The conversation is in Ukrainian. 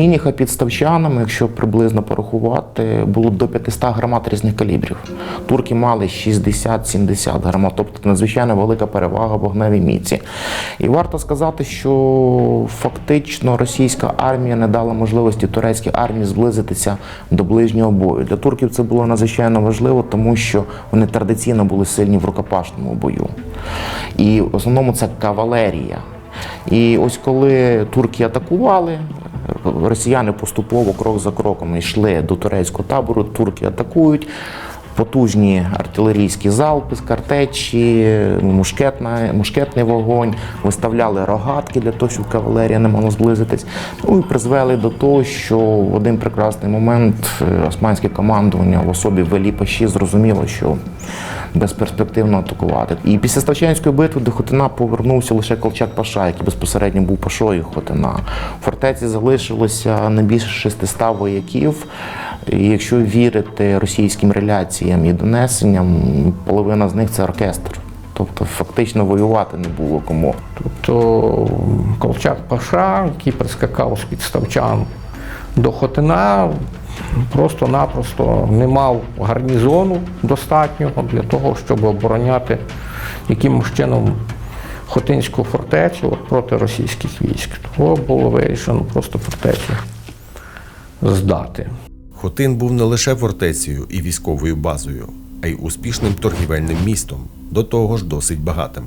Мініха під Ставчанами, якщо приблизно порахувати, було до 500 гармат різних калібрів. Турки мали 60-70 гармат, тобто надзвичайно велика перевага вогневій міці. І варто сказати, що фактично російська армія не дала можливості турецькій армії зблизитися до ближнього бою. Для турків це було надзвичайно важливо, тому що вони традиційно були сильні в рукопашному бою. І в основному це кавалерія. І ось коли турки атакували, росіяни поступово крок за кроком йшли до турецького табору, турки атакують. Потужні артилерійські залпи з картечі, мушкетна, мушкетний вогонь, виставляли рогатки для того, щоб кавалерія не могла зблизитись. Ну і призвели до того, що в один прекрасний момент е, османське командування в особі Велі Паші зрозуміло, що безперспективно атакувати. І після Ставчанської битви до Хотина повернувся лише Колчак Паша, який безпосередньо був пашою Хотина. В фортеці залишилося не більше 600 вояків. І якщо вірити російським реляціям і донесенням, половина з них це оркестр. Тобто фактично воювати не було кому. Тобто Колчак Паша, який прискакав з підставчан до Хотина, просто-напросто не мав гарнізону достатнього для того, щоб обороняти якимось чином Хотинську фортецю проти російських військ. Того було вирішено просто фортецю здати. Хотин був не лише фортецею і військовою базою, а й успішним торгівельним містом, до того ж досить багатим.